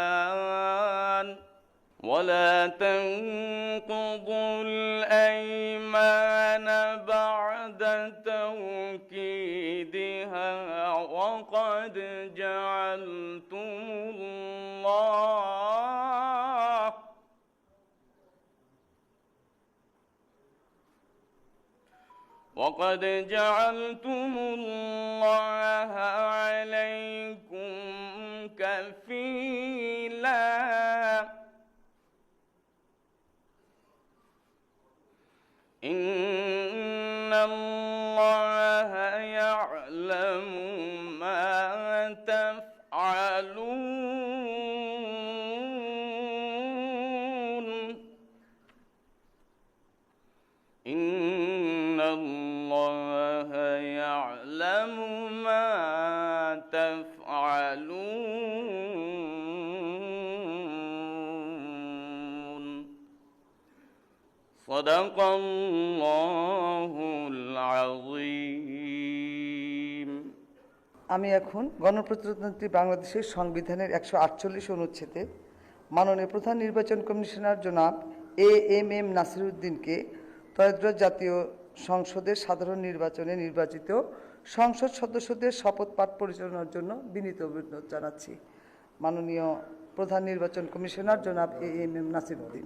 الأيمان ولا تنقضوا الأيمان بعد توكيدها وقد جعلتم الله وقد جعلتم الله عليكم إن الله صدق الله العظيم আমি এখন গণপ্রজাতন্ত্রী বাংলাদেশের সংবিধানের একশো আটচল্লিশ অনুচ্ছেদে মাননীয় প্রধান নির্বাচন কমিশনার জনাব এ এম এম নাসিরুদ্দিনকে ত্রয়োদশ জাতীয় সংসদের সাধারণ নির্বাচনে নির্বাচিত সংসদ সদস্যদের শপথ পাঠ পরিচালনার জন্য বিনীত অভিনন্দন জানাচ্ছি মাননীয় প্রধান নির্বাচন কমিশনার জনাব এ এম এম নাসিরুদ্দিন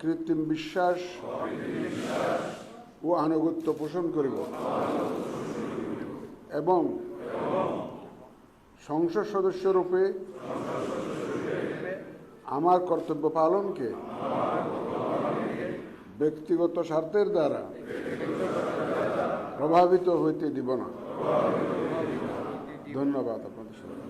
অকৃত্রিম বিশ্বাস ও আনুগত্য পোষণ করিব এবং সংসদ সদস্য রূপে আমার কর্তব্য পালনকে ব্যক্তিগত স্বার্থের দ্বারা প্রভাবিত হইতে দিব না। ধন্যবাদ আপনাদের সবাই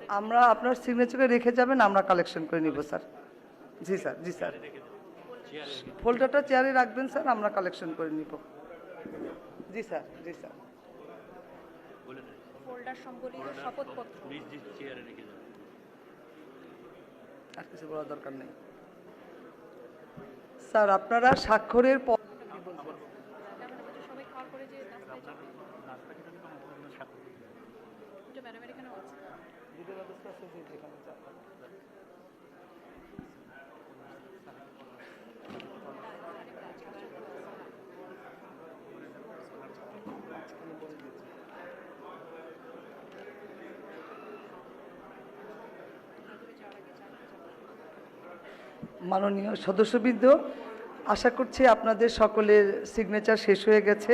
আমরা আপনার সিগনেচারে রেখে যাবেন আমরা কালেকশন করে নিব sir ji sir ji sir ফোল্ডারটা চেয়ারে রাখবেন স্যার আমরা কালেকশন করে নিব। জি স্যার জি স্যার সম্বলিত শপথপত্র। নিজ নিজ চেয়ারে রেখে যাবেন আর কিছু বলার দরকার নেই। স্যার আপনারা স্বাক্ষরের পর মানে সবাই খাওয়ার পরে যে নাস্তায় যাবে নাস্তা খেতে হবে আপনার সাথে যে ম্যাডাম এখানেও আছে মাননীয় সদস্যবৃন্দ, আশা করছি আপনাদের সকলের সিগনেচার শেষ হয়ে গেছে।